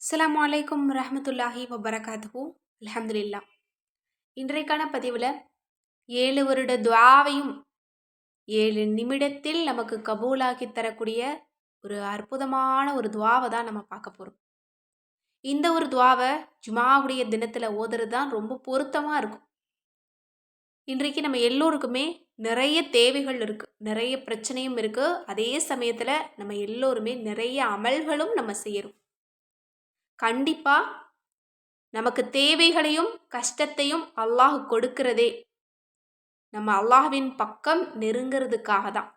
அஸ்லாம் வலைக்கம் ரஹமத்துல்லாஹி வபரகாத்து அலமதுல்லா இன்றைக்கான பதிவில் ஏழு வருட துவாவையும் ஏழு நிமிடத்தில் நமக்கு கபூலாக்கி தரக்கூடிய ஒரு அற்புதமான ஒரு துவாவை தான் நம்ம பார்க்க போகிறோம் இந்த ஒரு துவாவை ஜுமாவுடைய தினத்தில் ஓதுறது தான் ரொம்ப பொருத்தமாக இருக்கும். இன்றைக்கு நம்ம எல்லோருக்குமே நிறைய தேவைகள் இருக்குது நிறைய பிரச்சனையும் இருக்குது அதே சமயத்தில் நம்ம எல்லோருமே நிறைய அமல்களும் நம்ம செய்கிறோம் கண்டிப்பாக நமக்கு தேவைகளையும் கஷ்டத்தையும் அல்லாஹ் கொடுக்கிறதே. நம்ம அல்லாஹ்வின் பக்கம் நெருங்கிறதுக்காக தான்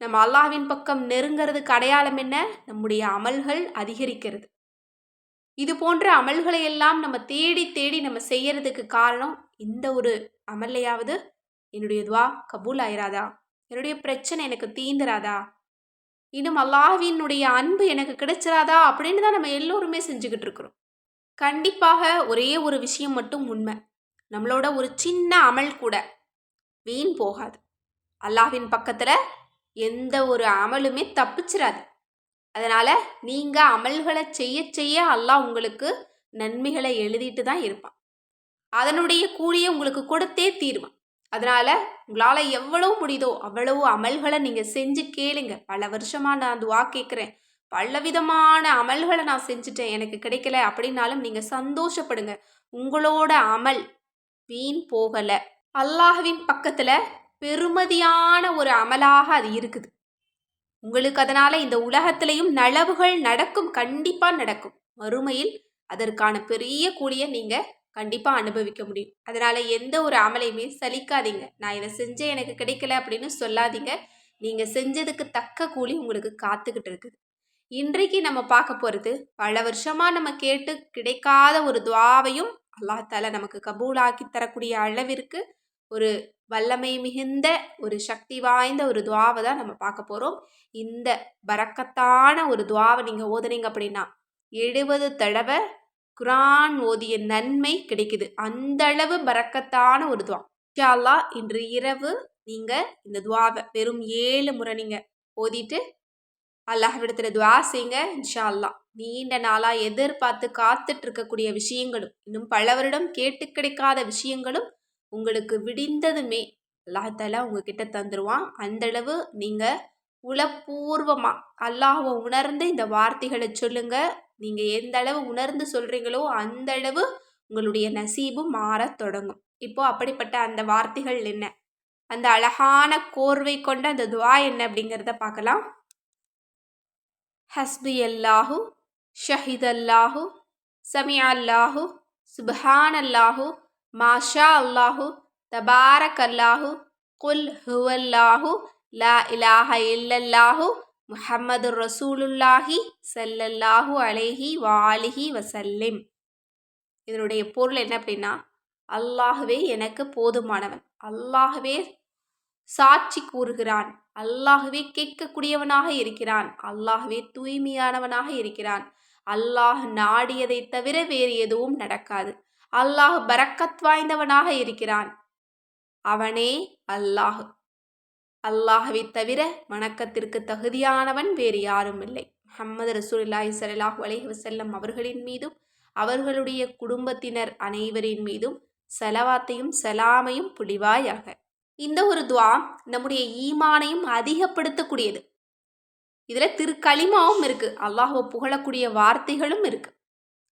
நம்ம அல்லாஹ்வின் பக்கம் நெருங்கிறதுக்கு அடையாளம் என்ன? நம்முடைய அமல்கள் அதிகரிக்கிறது. இது போன்ற அமல்களை எல்லாம் நம்ம தேடி தேடி நம்ம செய்யறதுக்கு காரணம் இந்த ஒரு அமல்லையாவது என்னுடைய துவா கபூல் ஆயிராதா? என்னுடைய பிரச்சனை எனக்கு தீந்துராதா? இன்னும் அல்லாஹ்வினுடைய அன்பு எனக்கு கிடைச்சிடாதா அப்படின்னு தான் நம்ம எல்லோருமே செஞ்சுக்கிட்டு இருக்கிறோம். கண்டிப்பாக ஒரே ஒரு விஷயம் மட்டும் உண்மை. நம்மளோட ஒரு சின்ன அமல் கூட வீண் போகாது. அல்லாஹ்வின் பக்கத்தில் எந்த ஒரு அமலுமே தப்பிச்சிடாது அதனால் நீங்கள் அமல்களை செய்ய செய்ய அல்லாஹ் உங்களுக்கு நன்மைகளை எழுதிட்டு தான் இருப்பான். அதனுடைய கூலியை உங்களுக்கு கொடுத்தே தீர்வான். அதனால் உங்களால் எவ்வளவு முடியுதோ அவ்வளவு அமல்களை நீங்கள் செஞ்சு கேளுங்க. பல வருஷமாக நான் துவா கேட்குறேன். பல விதமான அமல்களை நான் செஞ்சுட்டேன். எனக்கு கிடைக்கல அப்படின்னாலும் நீங்கள் சந்தோஷப்படுங்க. உங்களோட அமல் வீண் போகலை. அல்லாஹ்வின் பக்கத்தில் பெருமதியான ஒரு அமலாக அது இருக்குது. உங்களுக்கு அதனால் இந்த உலகத்திலையும் நலவுகள் நடக்கும். கண்டிப்பாக நடக்கும். மறுமையில் அதற்கான பெரிய கூலியை நீங்கள் கண்டிப்பாக அனுபவிக்க முடியும். அதனால் எந்த ஒரு அமலையுமே சலிக்காதீங்க. நான் இதை செஞ்சேன் எனக்கு கிடைக்கல அப்படின்னு சொல்லாதீங்க. நீங்கள் செஞ்சதுக்கு தக்க கூலி உங்களுக்கு காத்துக்கிட்டு இருக்குது. இன்றைக்கு நம்ம பார்க்க போகிறது பல வருஷமாக நம்ம கேட்டு கிடைக்காத ஒரு துவாவையும் அல்லாத்தால நமக்கு கபூலாக்கி தரக்கூடிய அளவிற்கு ஒரு வல்லமை மிகுந்த ஒரு சக்தி வாய்ந்த ஒரு துவாவை தான் நம்ம பார்க்க போகிறோம் இந்த பறக்கத்தான ஒரு துவாவை நீங்கள் ஓதுனீங்க அப்படின்னா எழுபது தடவை குரான் ஓதிய நன்மை கிடைக்குது. அந்த அளவு பறக்கத்தான ஒரு துவா. இன்ஷால்லா இன்று இரவு நீங்கள் இந்த துவாவை வெறும் ஏழு முறை நீங்க ஓதிட்டு அல்லாஹ்விடத்துல துவா செய்யுங்க இன்ஷா அல்லா நீண்ட நாளாக எதிர்பார்த்து காத்துட்டு இருக்கக்கூடிய விஷயங்களும் இன்னும் பல வருடம் கேட்டு கிடைக்காத விஷயங்களும் உங்களுக்கு விடிந்ததுமே அல்லாஹால உங்ககிட்ட தந்துடுவான் அந்தளவு நீங்கள் உளப்பூர்வமாக அல்லாஹுவை உணர்ந்து இந்த வார்த்தைகளை சொல்லுங்க. நீங்கள் எந்த அளவு உணர்ந்து சொல்கிறீங்களோ அந்த அளவு உங்களுடைய நசீபும் மாறத் தொடங்கும். இப்போ அப்படிப்பட்ட அந்த வார்த்தைகள் என்ன? அந்த அழகான கோர்வை கொண்ட அந்த துவா என்ன அப்படிங்கிறத பார்க்கலாம். ஹஸ்பி அல்லாஹு ஷஹித் அல்லாஹு சமியா அல்லாஹு சுபஹான் அல்லாஹு மாஷா அல்லாஹு தபாரக் அல்லாஹு குல் ஹுவல்லாஹு லா இலாஹ இல்லல்லாஹு முஹம்மது ரசூலுல்லாஹி சல்லல்லாஹு அலேஹி வாலிஹி வசல்லிம் இதனுடைய பொருள் என்ன அப்படின்னா அல்லாஹுவே எனக்கு போதுமானவன் அல்லாஹுவே சாட்சி கூறுகிறான் அல்லாஹுவே கேட்கக்கூடியவனாக இருக்கிறான் அல்லாஹுவே தூய்மையானவனாக இருக்கிறான் அல்லாஹ் நாடியதை தவிர வேறு எதுவும் நடக்காது அல்லாஹ் பரக்கத் வாய்ந்தவனாக இருக்கிறான் அவனே அல்லாஹ் அல்லாஹவை தவிர வணக்கத்திற்கு தகுதியானவன் வேறு யாரும் இல்லை. முஹம்மது ரசூலில்லாஹி சலாஹ் அலைஹி வசல்லம் அவர்களின் மீதும் அவர்களுடைய குடும்பத்தினர் அனைவரின் மீதும் செலவாத்தையும் செலாமையும் புலிவாயாக. இந்த ஒரு துவா நம்முடைய ஈமானையும் அதிகப்படுத்தக்கூடியது. இதில் திருக்களிமாவும் இருக்குது அல்லாஹுவை புகழக்கூடிய வார்த்தைகளும் இருக்குது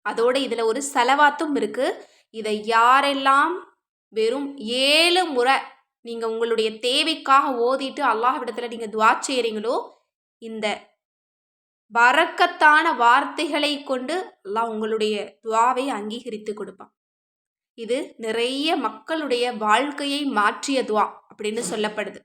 அதோடு இதில் ஒரு செலவாத்தும் இருக்குது இதை யாரெல்லாம் வெறும் ஏழு முறை நீங்கள் உங்களுடைய தேவைக்காக ஓதிட்டு அல்லாஹ்விடத்தில் நீங்கள் துவா செய்கிறீங்களோ இந்த வரக்கத்தான வார்த்தைகளை கொண்டு அல்லாஹ் உங்களுடைய துவாவை அங்கீகரித்து கொடுப்பான். இது நிறைய மக்களுடைய வாழ்க்கையை மாற்றிய துவா அப்படின்னு சொல்லப்படுது.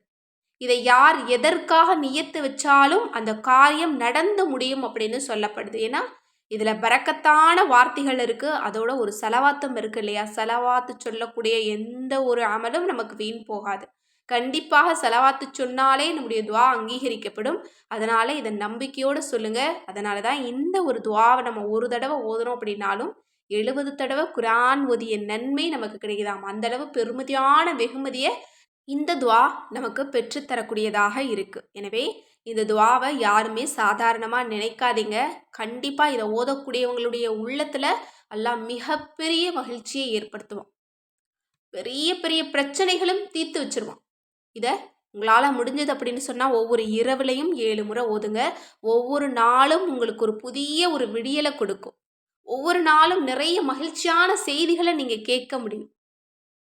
இதை யார் எதற்காக நியத்து வச்சாலும் அந்த காரியம் நடந்து முடியும் அப்படின்னு சொல்லப்படுது. ஏன்னா இதில் பறக்கத்தான வார்த்தைகள் இருக்குது அதோட ஒரு செலவாத்தம் இருக்குது இல்லையா? செலவாத்து சொல்லக்கூடிய எந்த ஒரு அமலும் நமக்கு வீண் போகாது. கண்டிப்பாக செலவாத்து சொன்னாலே நம்முடைய துவா அங்கீகரிக்கப்படும். அதனால் இதை நம்பிக்கையோடு சொல்லுங்கள் அதனால தான் இந்த ஒரு துவாவை நம்ம ஒரு தடவை ஓதணும் அப்படின்னாலும் எழுபது தடவை குரான் ஓதிய நன்மை நமக்கு கிடைக்குதாம். அந்தளவு பெருமதியான வெகுமதியை இந்த துவா நமக்கு பெற்றுத்தரக்கூடியதாக இருக்குது எனவே இந்த துவாவை யாருமே சாதாரணமாக நினைக்காதீங்க. கண்டிப்பாக இதை ஓதக்கூடியவங்களுடைய உள்ளத்தில் எல்லாம் மிகப்பெரிய மகிழ்ச்சியை ஏற்படுத்துவான். பெரிய பெரிய பிரச்சனைகளும் தீர்த்து வச்சிருவான். இதை உங்களால் முடிஞ்சது அப்படின்னு சொன்னால் ஒவ்வொரு இரவுலையும் ஏழு முறை ஓதுங்க. ஒவ்வொரு நாளும் உங்களுக்கு ஒரு புதிய ஒரு விடியலை கொடுக்கும். ஒவ்வொரு நாளும் நிறைய மகிழ்ச்சியான செய்திகளை நீங்கள் கேட்க முடியும்.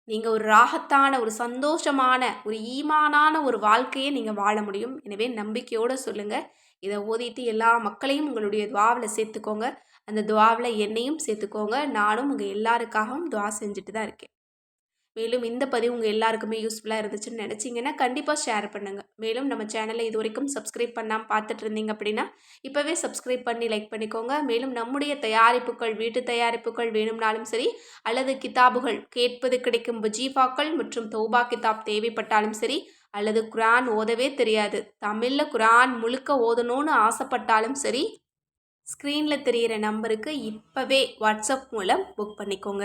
நீங்கள் ஒரு ராகத்தான ஒரு சந்தோஷமான ஒரு ஈமானான ஒரு வாழ்க்கையை நீங்கள் வாழ முடியும். எனவே நம்பிக்கையோடு சொல்லுங்கள் இதை ஓதிட்டு எல்லா மக்களையும் உங்களுடைய துவாவில் சேர்த்துக்கோங்க. அந்த துவாவில் என்னையும் சேர்த்துக்கோங்க. நானும் உங்கள் எல்லாருக்காகவும் துவா செஞ்சுட்டு தான் இருக்கேன். மேலும் இந்த பதிவு உங்கள் எல்லாருக்குமே யூஸ்ஃபுல்லாக இருந்துச்சுன்னு நினச்சிங்கன்னா கண்டிப்பாக ஷேர் பண்ணுங்கள் மேலும் நம்ம சேனலை இது வரைக்கும் சப்ஸ்கிரைப் பண்ணாமல் பார்த்துட்டு இருந்தீங்க அப்படின்னா இப்போவே சப்ஸ்கிரைப் பண்ணி லைக் பண்ணிக்கோங்க. மேலும் நம்முடைய தயாரிப்புகள் வீட்டு தயாரிப்புகள் வேணும்னாலும் சரி அல்லது கிதாபுகள் கேட்பது கிடைக்கும் வஜீஃபாக்கள் மற்றும் தௌபா கிதாப் தேவைப்பட்டாலும் சரி அல்லது குரான் ஓதவே தெரியாது. தமிழில் குரான் முழுக்க ஓதணும்னு ஆசைப்பட்டாலும் சரி ஸ்க்ரீனில் தெரிகிற நம்பருக்கு இப்போவே வாட்ஸ்அப் மூலம் புக் பண்ணிக்கோங்க.